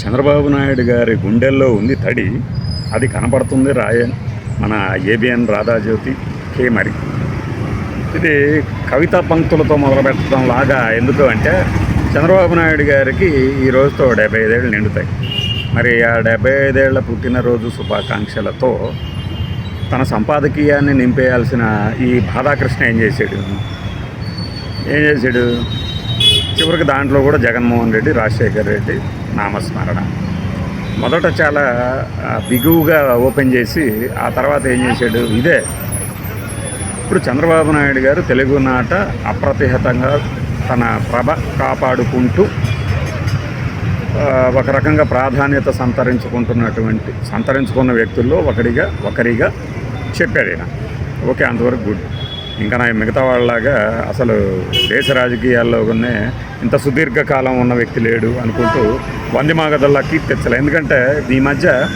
చంద్రబాబు నాయుడు గారి గుండెల్లో ఉంది తడి. అది కనపడుతుంది రాయ మన ఏబిఎన్ రాధాజ్యోతి కే మరి. ఇది కవితా పంక్తులతో మొదలు పెట్టడం లాగా ఎందుకు అంటే చంద్రబాబు నాయుడు గారికి ఈ రోజుతో డెబ్బై ఐదేళ్ళు నిండుతాయి. మరి ఆ డెబ్బై ఐదేళ్ళ పుట్టినరోజు శుభాకాంక్షలతో తన సంపాదకీయాన్ని నింపేయాల్సిన ఈ బాధాకృష్ణ ఏం చేశాడు? ఏం చేశాడు? చివరికి దాంట్లో కూడా జగన్మోహన్ రెడ్డి రాజశేఖర్ రెడ్డి నామస్మరణ. మొదట చాలా బిగువుగా ఓపెన్ చేసి ఆ తర్వాత ఏం చేశాడు? ఇదే. ఇప్పుడు చంద్రబాబు నాయుడు గారు తెలుగునాట అప్రతిహతంగా తన ప్రభ కాపాడుకుంటూ ఒక రకంగా ప్రాధాన్యత సంతరించుకుంటున్నటువంటి సంతరించుకున్న వ్యక్తుల్లో ఒకడిగా ఒకరిగా చెప్పాడు ఈయన. ఓకే అంతవరకు గుడ్. ఇంకా నా మిగతా వాళ్ళలాగా అసలు దేశ రాజకీయాల్లోనే ఇంత సుదీర్ఘకాలం ఉన్న వ్యక్తి లేడు అనుకుంటూ వందిమాగదల్లా కీర్తించలే ఎందుకంటే ఈ మధ్య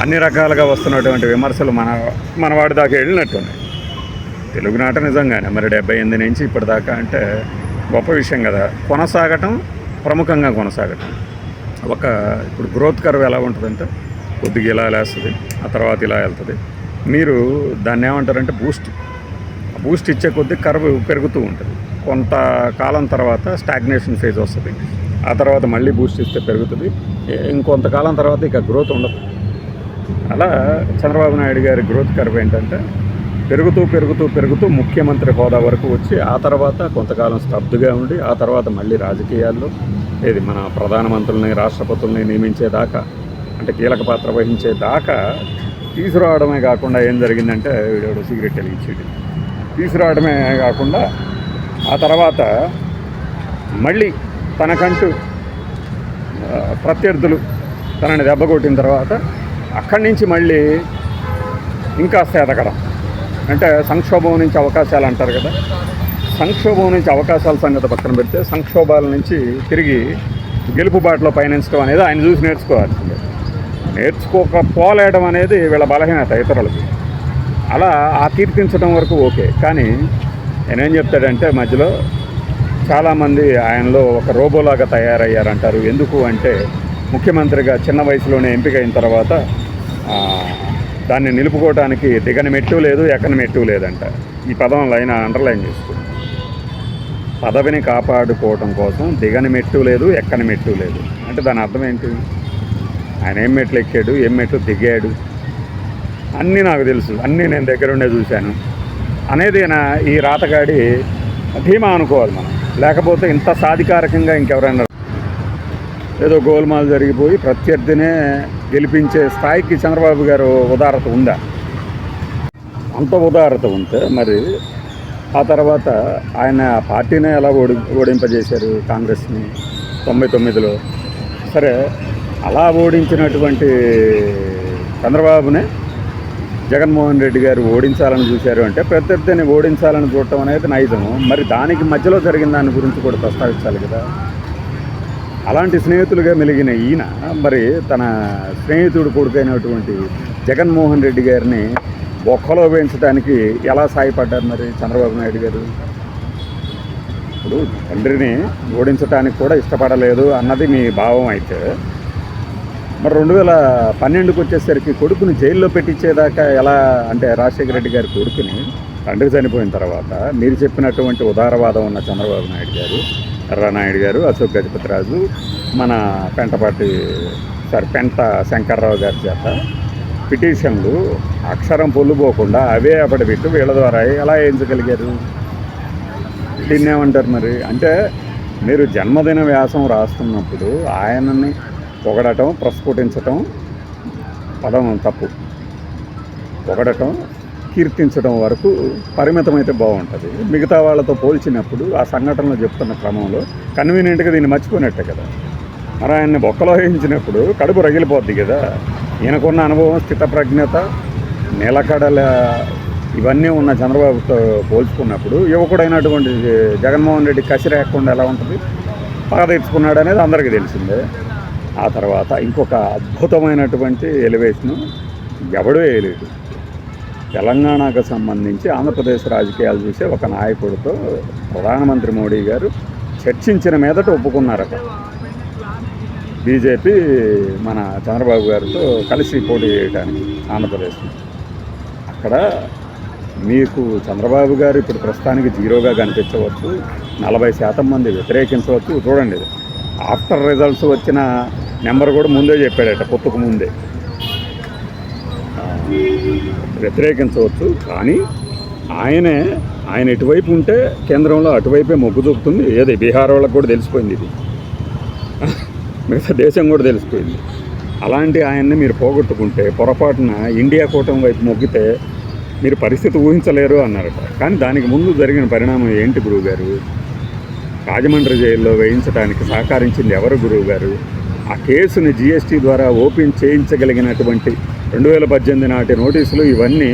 అన్ని రకాలుగా వస్తున్నటువంటి విమర్శలు మన మన వాడి దాకా వెళ్ళినట్టున్నాయి. తెలుగునాట నిజంగానే. మరి డెబ్బై ఎనిమిది నుంచి ఇప్పటిదాకా అంటే గొప్ప విషయం కదా. కొనసాగటం ప్రముఖంగా కొనసాగటం. ఒక ఇప్పుడు గ్రోత్ కర్వ్ ఎలా ఉంటుందంటే కొద్దిగా ఇలా లేస్తుంది ఆ తర్వాత ఇలా వెళ్తుంది. మీరు దాన్ని ఏమంటారంటే బూస్ట్ బూస్ట్ ఇచ్చే కొద్దీ కర్వ్ పెరుగుతూ ఉంటుంది. కొంత కాలం తర్వాత స్టాగ్నేషన్ ఫేజ్ వస్తుంది. ఆ తర్వాత మళ్ళీ బూస్ట్ ఇస్తే పెరుగుతుంది. ఇంకొంతకాలం తర్వాత ఇక గ్రోత్ ఉండదు. అలా చంద్రబాబు నాయుడు గారి గ్రోత్ కర్వ్ ఏంటంటే పెరుగుతూ పెరుగుతూ పెరుగుతూ ముఖ్యమంత్రి హోదా వరకు వచ్చి ఆ తర్వాత కొంతకాలం స్తబ్దుగా ఉండి ఆ తర్వాత మళ్ళీ రాజకీయాల్లో ఏది మన ప్రధానమంత్రుల్ని రాష్ట్రపతుల్ని నియమించేదాకా అంటే కీలక పాత్ర వహించే దాకా తీసుకురావడమే కాకుండా ఏం జరిగిందంటే వీడు సిగరెట్ వెలిగించేది తీసుకురావడమే కాకుండా ఆ తర్వాత మళ్ళీ తనకంటూ ప్రత్యర్థులు తనని దెబ్బ కొట్టిన తర్వాత అక్కడి నుంచి మళ్ళీ ఇంకాస్త ఎదగడం. అంటే సంక్షోభం నుంచి అవకాశాలు అంటారు కదా. సంక్షోభం నుంచి అవకాశాల సంగతి పక్కన పెడితే సంక్షోభాల నుంచి తిరిగి గెలుపు బాటలో పయనించడం అనేది ఆయన చూసి నేర్చుకోవాల్సిందే నేర్చుకోకపోలేయడం అనేది వీళ్ళ బలహీనత ఇతరులకి. అలా ఆ కీర్తించడం వరకు ఓకే. కానీ నేనేం చెప్తాడంటే మధ్యలో చాలామంది ఆయనలో ఒక రోబోలాగా తయారయ్యారంటారు. ఎందుకు అంటే ముఖ్యమంత్రిగా చిన్న వయసులోనే ఎంపిక అయిన తర్వాత దాన్ని నిలుపుకోవడానికి దిగని మెట్టు లేదు ఎక్కని మెట్టు లేదంట. ఈ పదం లైన్ అండర్లైన్ చేసుకుంది. పదవిని కాపాడుకోవడం కోసం దిగని మెట్టు లేదు ఎక్కని మెట్టు లేదు. అంటే దాని అర్థం ఏంటి? ఆయన ఏం మెట్లు ఎక్కాడు ఏం మెట్లు దిగాడు? అన్నీ నాకు తెలుసు. అన్నీ నేను దగ్గరుండే చూశాను. అనేది నా ఈ రాతగాడి ధీమా అనుకోవాలి మనం. లేకపోతే ఇంత సాధికారకంగా ఇంకెవరైనా ఏదో గోల్మాల్ జరిగిపోయి ప్రత్యర్థినే గెలిపించే స్థాయికి చంద్రబాబు గారు ఉదారత ఉందా? అంత ఉదారత ఉంటే మరి ఆ తర్వాత ఆయన పార్టీనే ఎలా ఓడి ఓడింపజేశారు కాంగ్రెస్ని తొంభై తొమ్మిదిలో? సరే అలా ఓడించినటువంటి చంద్రబాబునే జగన్మోహన్ రెడ్డి గారు ఓడించాలని చూశారు అంటే ప్రత్యర్థిని ఓడించాలని చూడటం అనేది నైజము. మరి దానికి మధ్యలో జరిగిన దాని గురించి కూడా ప్రస్తావించాలి కదా. అలాంటి స్నేహితులుగా మెలిగిన ఈయన మరి తన స్నేహితుడు కొడుకైనటువంటి జగన్మోహన్ రెడ్డి గారిని ఒక్కలో వేయించడానికి ఎలా సాయపడ్డారు మరి చంద్రబాబు నాయుడు గారు? ఇప్పుడు తండ్రిని ఓడించడానికి కూడా ఇష్టపడలేదు అన్నది మీ భావం అయితే మరి రెండు వేల పన్నెండుకి వచ్చేసరికి కొడుకుని జైల్లో పెట్టించేదాకా ఎలా అంటే రాజశేఖర రెడ్డి గారి కొడుకుని తండ్రి చనిపోయిన తర్వాత మీరు చెప్పినటువంటి ఉదారవాదం ఉన్న చంద్రబాబు నాయుడు గారు ఎర్రనాయుడు గారు అశోక్ గజపతిరాజు మన పెంటపాటి సారీ పెంట శంకర్రావు గారి చేత పిటిషన్లు అక్షరం పొల్లుపోకుండా అవే అప్పటిపెట్టు వీళ్ళ ద్వారా ఎలా వేయించగలిగారు దీన్ని ఏమంటారు మరి? అంటే మీరు జన్మదిన వ్యాసం రాస్తున్నప్పుడు ఆయనని పొగడటం ప్రస్ఫుటించటం పదం తప్పు. పొగడటం కీర్తించడం వరకు పరిమితమైతే బాగుంటుంది. మిగతా వాళ్ళతో పోల్చినప్పుడు ఆ సంఘటనలు చెప్తున్న క్రమంలో కన్వీనియంట్గా దీన్ని మర్చిపోయినట్టే కదా. మరి ఆయన్ని బొక్కలో వేయించినప్పుడు కడుపు రగిలిపోద్ది కదా. ఈయనకున్న అనుభవం స్థితప్రజ్ఞత నిలకడల ఇవన్నీ ఉన్న చంద్రబాబుతో పోల్చుకున్నప్పుడు యువకుడైనటువంటి జగన్మోహన్ రెడ్డి కసి లేకుండా ఎలా ఉంటుంది? పగ తెచ్చుకున్నాడు అనేది అందరికీ తెలిసిందే. ఆ తర్వాత ఇంకొక అద్భుతమైనటువంటి ఎలివేషను ఎవడూ వేయలేడు తెలంగాణకు సంబంధించి ఆంధ్రప్రదేశ్ రాజకీయాలు చూసే ఒక నాయకుడితో ప్రధానమంత్రి మోడీ గారు చర్చించిన మీదట ఒప్పుకున్నారట. బీజేపీ మన చంద్రబాబు గారితో కలిసి పోటీ చేయడానికి ఆంధ్రప్రదేశ్ అక్కడ మీకు చంద్రబాబు గారు ఇప్పుడు ప్రస్తుతానికి జీరోగా కనిపించవచ్చు నలభై శాతం మంది వ్యతిరేకించవచ్చు చూడండి. ఆఫ్టర్ రిజల్ట్స్ వచ్చిన నెంబర్ కూడా ముందే చెప్పాడట పొత్తుకు ముందే. వ్యతిరేకించవచ్చు కానీ ఆయనే ఆయన ఇటువైపు ఉంటే కేంద్రంలో అటువైపే మొగ్గు చూపుతుంది. ఏది బీహార్ వాళ్ళకి కూడా తెలిసిపోయింది ఇది. మిగతా దేశం కూడా తెలిసిపోయింది. అలాంటి ఆయన్ని మీరు పోగొట్టుకుంటే పొరపాటున ఇండియా కూటమి వైపు మొగ్గితే మీరు పరిస్థితి ఊహించలేరు అన్నారట. కానీ దానికి ముందు జరిగిన పరిణామం ఏంటి గురువు గారు రాజమండ్రి జైల్లో వేయించడానికి సహకరించింది ఎవరు గురువు గారు ఆ కేసుని జిఎస్టీ ద్వారా ఓపెన్ చేయించగలిగినటువంటి రెండు వేల పద్దెనిమిది నాటి నోటీసులు ఇవన్నీ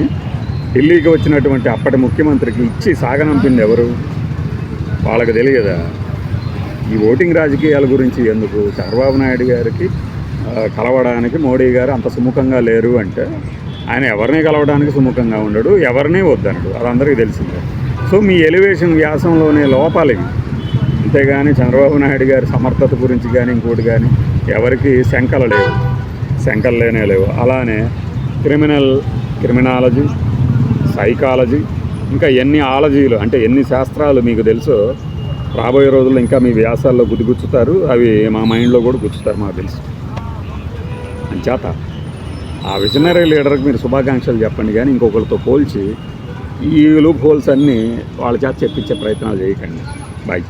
ఢిల్లీకి వచ్చినటువంటి అప్పటి ముఖ్యమంత్రికి ఇచ్చి సాగనంపింది ఎవరు? వాళ్ళకి తెలియదా? ఈ ఓటింగ్ రాజకీయాల గురించి ఎందుకు? చంద్రబాబు నాయుడు గారికి కలవడానికి మోడీ గారు అంత సుముఖంగా లేరు అంటే ఆయన ఎవరిని కలవడానికి సుముఖంగా ఉండడు ఎవరిని వద్దనడు? అది అందరికీ తెలిసిందే. సో మీ ఎలివేషన్ వ్యాసంలోనే లోపాలు ఇవి. అంతేగాని చంద్రబాబు నాయుడు గారి సమర్థత గురించి కానీ ఇంకోటి కానీ ఎవరికి శంకలు లేవు. శంకలు లేనే లేవు. అలానే క్రిమినల్ క్రిమినాలజీ సైకాలజీ ఇంకా ఎన్ని ఆలజీలు అంటే ఎన్ని శాస్త్రాలు మీకు తెలుసో రాబోయే రోజుల్లో ఇంకా మీ వ్యాసాల్లో గుర్తుగుచ్చుతారు అవి మా మైండ్లో కూడా గుచ్చుతారు మాకు తెలుసు. అంచేత ఆ విజనరీ లీడర్కి మీరు శుభాకాంక్షలు చెప్పండి. కానీ ఇంకొకరితో పోల్చి ఈ లూప్ హోల్స్ అన్నీ వాళ్ళ చేత చెప్పించే ప్రయత్నాలు చేయకండి. బాయ్